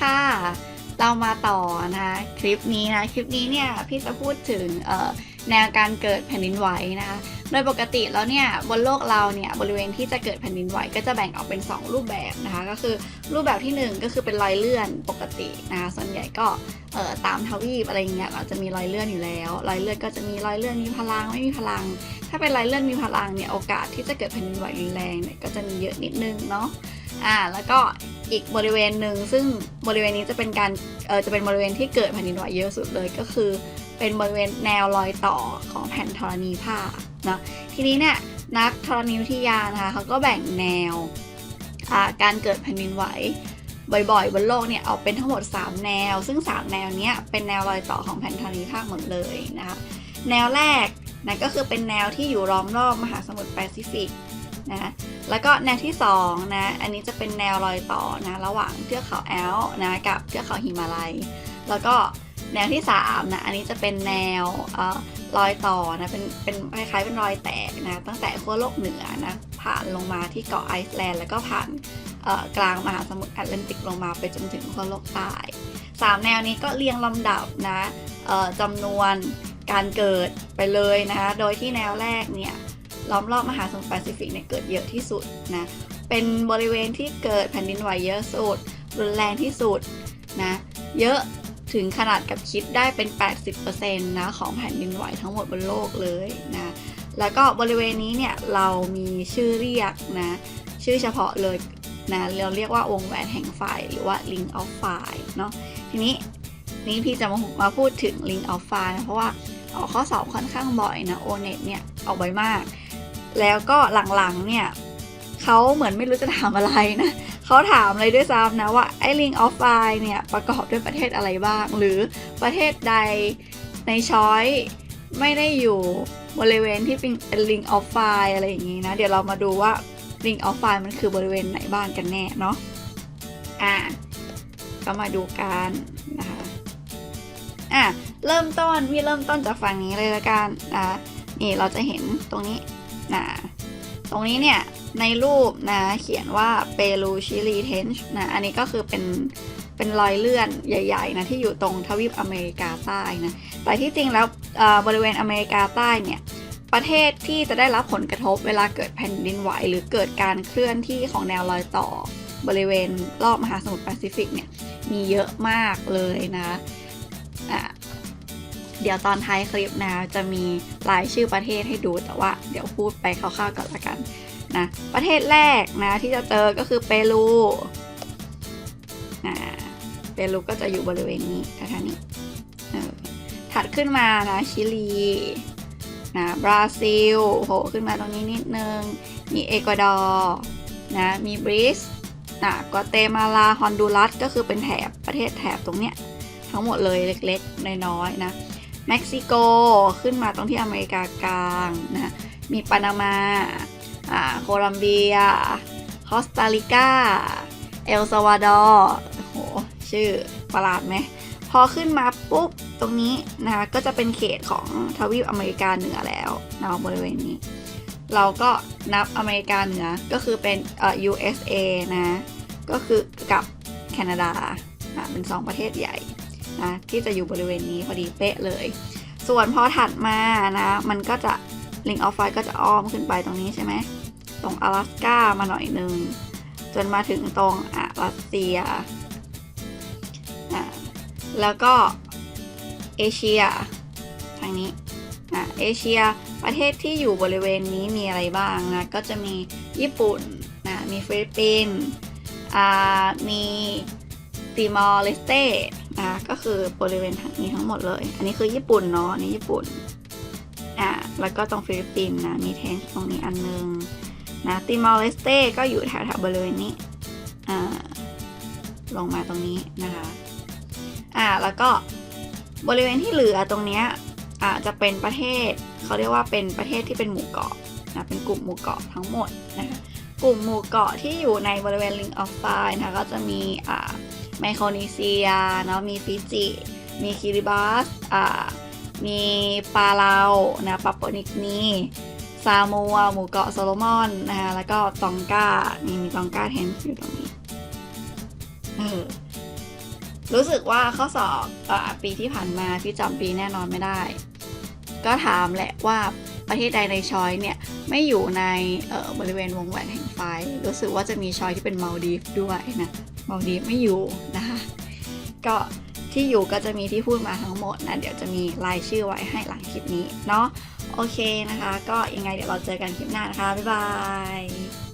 ค่ะ เรามาต่อนะคะคลิปนี้นะคลิปนี้เนี่ยพี่จะพูดถึงแนวการเกิดแผ่นดินไหวนะคะโดยปกติแล้วเนี่ยบนโลกเราเนี่ยบริเวณที่จะเกิดแผ่นดินไหวก็จะแบ่งออกเป็น 2 รูปแบบนะคะก็คือรูปแบบทีหนึ่1 ก็คือเป็นรอยเลื่อนปกตินะคะส่วนใหญ่ก็ตามทวีปอะไรเงี้ยเราจะมีรอยเลื่อนอยู่แล้วรอยเลื่อนก็จะมีรอยเลื่อนมีพลังไม่มีพลัง ถ้าเป็นรอยเลื่อนมีพลังเนี่ยโอกาสที่จะเกิดแผ่นดินไหวรุนแรงเนี่ยก็จะมีเยอะนิดนึงเนาะ อ่าแล้วก็อีกบริเวณหนึ่งซึ่งบริเวณนี้จะเป็นการเออจะเป็นบริเวณที่เกิดแผ่นดินไหวเยอะสุดเลยก็คือ เป็นบริเวณแนวรอยต่อของแผ่นธรณีภาคเนาะทีนี้เนี่ยนักธรณีวิทยานะคะเขาก็แบ่งแนวอ่าการเกิดแผ่นดินไหวบ่อยๆ บนโลกเนี่ยออกเป็นทั้งหมด 3 แนว ซึ่ง 3 แนวเนี้ยเป็นแนวรอยต่อของแผ่นธรณีภาคหมดเลยนะคะแนวแรกนะก็คือเป็นแนวที่อยู่ล้อมรอบมหาสมุทรแปซิฟิก นะแล้วก็แนวที่2นะอันนี้จะเป็นแนวรอยต่อนะระหว่างเทือกเขาแอลนะกับเทือกเขาหิมาลัย แล้วก็แนวที่3นะอันนี้จะเป็นแนวเอ่อรอยต่อนะเป็นเป็นคล้ายๆเป็นรอยแตกนะตั้งแต่ขั้วโลกเหนือนะผ่านลงมาที่เกาะไอซ์แลนด์ แล้วก็ผ่านกลางมหาสมุทรแอตแลนติกลงมาไปจนถึงขั้วโลกใต้สามแนวนี้ก็เรียงลำดับนะจำนวนการเกิดไปเลยนะคะโดยที่แนวแรกเนี่ย ล้อมรอบมหาสมุทรแปซิฟิกเนี่ยเกิดเยอะที่สุดนะ เป็นบริเวณที่เกิดแผ่นดินไหวเยอะสุด รุนแรงที่สุดนะ เยอะถึงขนาดกับคิดได้เป็น 80%นะของแผ่นดินไหวทั้งหมดบนโลกเลยนะ แล้วก็บริเวณนี้เนี่ยเรามีชื่อเรียกนะ ชื่อเฉพาะเลยนะเราเรียกว่าวงแหวนแห่งไฟหรือว่า Ring of Fire เนาะทีนี้นี้พี่จะมามาพูดถึง Ring of Fire นะเพราะว่าออกข้อสอบค่อนข้างบ่อยนะ o n e t เนี่ยออกบ่อยมาก แล้วก็หลังๆเนี่ยเขาเหมือนไม่รู้จะถามอะไรนะเขาถามเลยด้วยซ้ำนะว่าไอ้ Ring of Fire เนี่ยประกอบด้วยประเทศอะไรบ้าง หรือประเทศใดในช้อยไม่ได้อยู่บริเวณที่เป็น Ring of Fire อะไรอย่างนี้นะ เดี๋ยวเรามาดูว่า Ring of Fire มันคือบริเวณไหนบ้างกันแน่เนาะอะก็มาดูกันนะคะอะเริ่มต้นพี่เริ่มต้นจากฝั่งนี้เลยละกันอะนี่เราจะเห็นตรงนี้ นะตรงนี้เนี่ยในรูปนะเขียนว่าเปรูชิลีเทนช์นะอันนี้ก็คือเป็นเป็นรอยเลื่อนใหญ่ๆนะที่อยู่ตรงทวีปอเมริกาใต้นะแต่ที่จริงแล้วบริเวณอเมริกาใต้เนี่ยประเทศที่จะได้รับผลกระทบเวลาเกิดแผ่นดินไหว หรือเกิดการเคลื่อนที่ของแนวรอยต่อบริเวณรอบมหาสมุทรแปซิฟิกเนี่ยมีเยอะมากเลยนะอะ เดี๋ยวตอนท้ายคลิปนะจะมีรายชื่อประเทศให้ดูแต่ว่าเดี๋ยวพูดไปคร่าวๆก่อนละกันนะประเทศแรกนะที่จะเจอก็คือเปรูนะเปรูก็จะอยู่บริเวณนี้แถวๆนี้ถัดขึ้นมานะชิลีนะบราซิลโผล่ขึ้นมาตรงนี้นิดนึง มีเอกวาดอร์นะมีบริสนะกวเตมาลาฮอนดูรัสก็คือเป็นแถบประเทศแถบตรงเนี้ยทั้งหมดเลยเล็กๆ น้อยๆนะ เม็กซิโกขึ้นมาตรงที่อเมริกากลางนะมีปานามาอ่าโคลัมเบีย คอสตาริกา เอลซาวาดอร์โห ชื่อประหลาดไหม พอขึ้นมาปุ๊บ ตรงนี้นะคะก็จะเป็นเขตของทวีปอเมริกาเหนือแล้วนะบริเวณนี้ เราก็นับอเมริกาเหนือก็คือเป็นเอ่อ USA นะ ก็คือกับแคนาดาอะเป็น 2 ประเทศใหญ่ นะที่จะอยู่บริเวณนี้พอดีเป๊ะเลย ส่วนพอถัดมานะ มันก็จะลิงออฟไฟก็จะอ้อมขึ้นไปตรงนี้ใช่ไหมตรง阿拉สกามาหน่อยนึง จนมาถึงตรงอะรัสเซียอะแล้วก็เอเชียทางนี้อะเอเชียประเทศที่อยู่บริเวณนี้มีอะไรบ้างนะก็จะมีญี่ปุ่นนะมีฟิลิปปินส์อ่ามีติมอร์เลสเต้ นะ ก็คือบริเวณทางนี้ทั้งหมดเลย อันนี้คือญี่ปุ่นเนาะอันนี้ญี่ปุ่นอะแล้วก็ตรงฟิลิปปินส์นะ มีเทนตรงนี้อันนึงนะติมอร์เลสเต้ก็อยู่แถวๆบริเวณนี้อ่าลงมาตรงนี้นะคะอ่าแล้วก็บริเวณที่เหลือตรงเนี้ยอ่าจะเป็นประเทศเขาเรียกว่าเป็นประเทศที่เป็นหมู่เกาะนะเป็นกลุ่มหมู่เกาะทั้งหมดนะคะกลุ่มหมู่เกาะที่อยู่ในบริเวณ Ring of Fire นะคะก็จะมีอ่า ไมโครนีเซียเนาะมีฟิจิ มีคิริบัสอ่ามีปาเลานะปาปนิกนีซามัว หมู่เกาะโซโลมอนนะคะแล้วก็ตองกานี่มีตองกาเทนอยู่ตรงนี้เออรู้สึกว่าข้อสอบอปีที่ผ่านมาพี่จำปีแน่นอนไม่ได้ ก็ถามแหละว่า ประเทศใดในช้อยเนี่ยไม่อยู่ในบริเวณวงแหวนแห่งไฟ รู้สึกว่าจะมีช้อยที่เป็นมาลดีฟด้วยนะมาลดีฟไม่อยู่นะคะก็ที่อยู่ก็จะมีที่พูดมาทั้งหมดนะ เดี๋ยวจะมีรายชื่อไว้ให้หลังคลิปนี้เนาะโอเคนะคะ ก็ยังไงเดี๋ยวเราเจอกันคลิปหน้านะคะ บ๊ายบาย